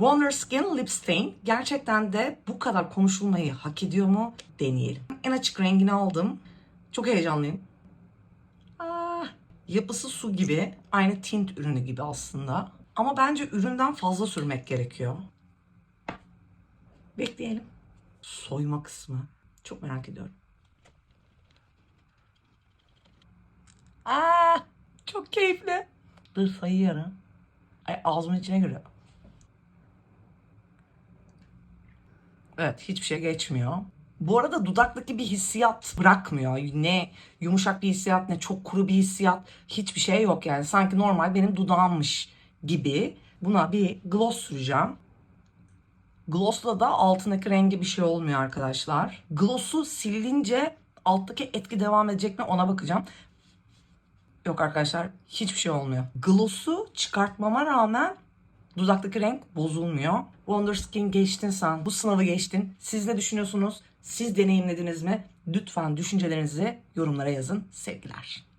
Wonder Skin Lip Stain gerçekten de bu kadar konuşulmayı hak ediyor mu? Deneyelim. En açık rengini aldım. Çok heyecanlıyım. Aa, yapısı su gibi. Aynı tint ürünü gibi aslında. Ama bence üründen fazla sürmek gerekiyor. Bekleyelim. Soyma kısmı. Çok merak ediyorum. Aa, çok keyifli. Dur sayıyorum. Ay ağzımın içine giriyor. Evet hiçbir şey geçmiyor. Bu arada dudaktaki bir hissiyat bırakmıyor. Ne yumuşak bir hissiyat ne çok kuru bir hissiyat. Hiçbir şey yok yani. Sanki normal benim dudağımmış gibi. Buna bir gloss süreceğim. Gloss'la da altındaki rengi bir şey olmuyor arkadaşlar. Gloss'u silince alttaki etki devam edecek mi ona bakacağım. Yok arkadaşlar hiçbir şey olmuyor. Gloss'u çıkartmama rağmen dudaktaki renk bozulmuyor. Wonder Skin geçtin sen. Bu sınavı geçtin. Siz ne düşünüyorsunuz? Siz deneyimlediniz mi? Lütfen düşüncelerinizi yorumlara yazın. Sevgiler.